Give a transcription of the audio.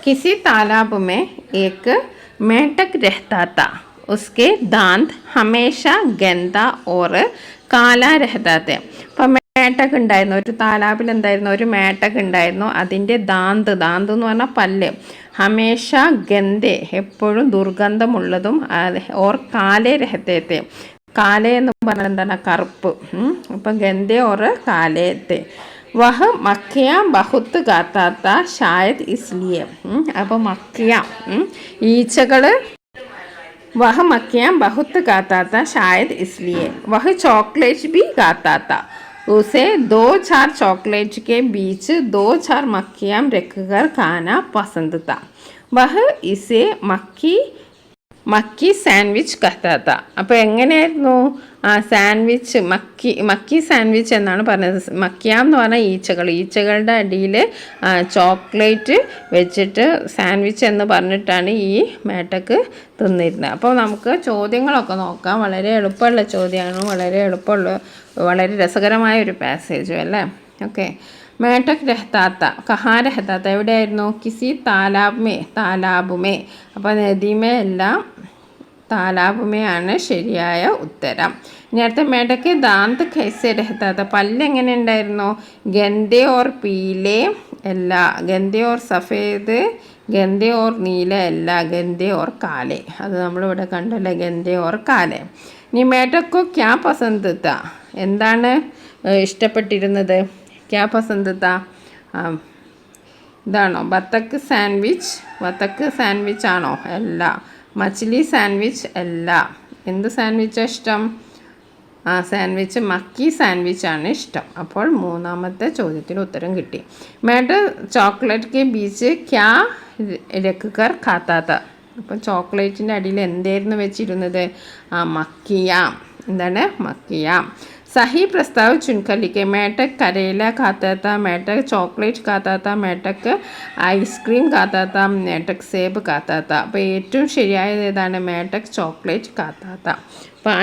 किसी तालाब में एक मेंढक रहता था उसके दांत हमेशा गंदा और കാല രഹതാത്തെ അപ്പം മേട്ടക്ക് ഉണ്ടായിരുന്നു ഒരു താലാബിൽ എന്തായിരുന്നു ഒരു മേട്ടക്ക് ഉണ്ടായിരുന്നു അതിൻ്റെ ദാന്ത് ദാന്ത് എന്ന് പറഞ്ഞാൽ പല്ല് ഹമേഷ ഗന്ധെ എപ്പോഴും ദുർഗന്ധമുള്ളതും അത് ഓർ കാലേ രഹത്തേത്തെ കാല എന്ന് പറഞ്ഞാൽ എന്താണ് കറുപ്പ് ഉം. അപ്പം ഗന്ധെ ഓർ കാലേത്തെ वह मक्खियाँ बहुत गाता था शायद इसलिए। हम्म, अब मक्खियाँ हम्म, ईचകൾ वह मक्खियाँ बहुत गाता था शायद इसलिए। वह चॉकलेट भी गाता था उसे दो चार चॉकलेट के बीच दो चार मक्खियाँ रख कर खाना पसंद था। वह इसे मक्खी മക്കി സാൻഡ്വിച്ച് കത്താത്ത അപ്പോൾ എങ്ങനെയായിരുന്നു ആ സാൻഡ്വിച്ച് മക്കി മക്കി സാൻഡ്വിച്ച് എന്നാണ് പറഞ്ഞത്. മക്കിയാം എന്ന് പറഞ്ഞാൽ ഈച്ചകൾ. ഈച്ചകളുടെ അടിയിൽ ചോക്ലേറ്റ് വെച്ചിട്ട് സാൻഡ്വിച്ച് എന്ന് പറഞ്ഞിട്ടാണ് ഈ മേട്ടക്ക് തിന്നിരുന്നത്. അപ്പോൾ നമുക്ക് ചോദ്യങ്ങളൊക്കെ നോക്കാം. വളരെ എളുപ്പമുള്ള ചോദ്യമാണ്. വളരെ എളുപ്പമുള്ള വളരെ രസകരമായ ഒരു പാസേജും അല്ലേ? ഓക്കെ മേട്ടക് രഹത്താത്ത കഹാ രഹത്താത്ത എവിടെയായിരുന്നു? കിസി താലാബുമേ താലാബുമേ. അപ്പോൾ നദിമേ എല്ലാം താലാബുമേ ആണ് ശരിയായ ഉത്തരം. നേരത്തെ മേടക്ക് ദാന്ത് കൈസെ രഹത്താത്ത പല്ല് എങ്ങനെ ഉണ്ടായിരുന്നു? ഗന്ധെ ഓർ പീലെ അല്ല ഗന്ധെ ഓർ സഫേദ് ഗന്ധെ ഓർ നീല അല്ല ഗന്ധെ ഓർ കാലെ. അത് നമ്മളിവിടെ കണ്ടല്ലേ ഗന്ധെ ഓർ കാലെ. നീ മേടക്കോ ക്യാ പസന്ത എന്താണ് ഇഷ്ടപ്പെട്ടിരുന്നത്? ക്യാ പസന്ത ഇതാണോ? ബത്തക്ക് സാൻഡ്വിച്ച്? ബത്തക്ക് സാൻഡ്വിച്ച് ആണോ അല്ല. മച്ചിലി സാൻഡ്വിച്ച് അല്ല. എന്ത് സാൻഡ്വിച്ചാണ് ഇഷ്ടം? ആ സാൻഡ്വിച്ച് മക്കി സാൻഡ്വിച്ച് ആണ് ഇഷ്ടം. അപ്പോൾ മൂന്നാമത്തെ ചോദ്യത്തിന് ഉത്തരം കിട്ടി. മേട്ട് ചോക്ലേറ്റ് കെ ബീച്ച് ക്യാ രക്കുകർ കാത്താത്ത? അപ്പം ചോക്ലേറ്റിന്റെ അടിയിൽ എന്തായിരുന്നു വെച്ചിരുന്നത്? ആ മക്കിയാം. എന്താണ്? മക്കിയാം. സഹി പ്രസ്താവ് ചുൻകല്ലിക്ക് કે കരയില കാത്താത്ത ખાતા ചോക്ലേറ്റ് കാത്താത്ത മേട്ടക്ക് ഐസ്ക്രീം കാത്താത്ത മേട്ടക് സേബ് കാത്താത്ത. അപ്പോൾ ഏറ്റവും ശരിയായത് ഏതാണ്? മേട്ടക് ചോക്ലേറ്റ് കാത്താത്ത. അപ്പോൾ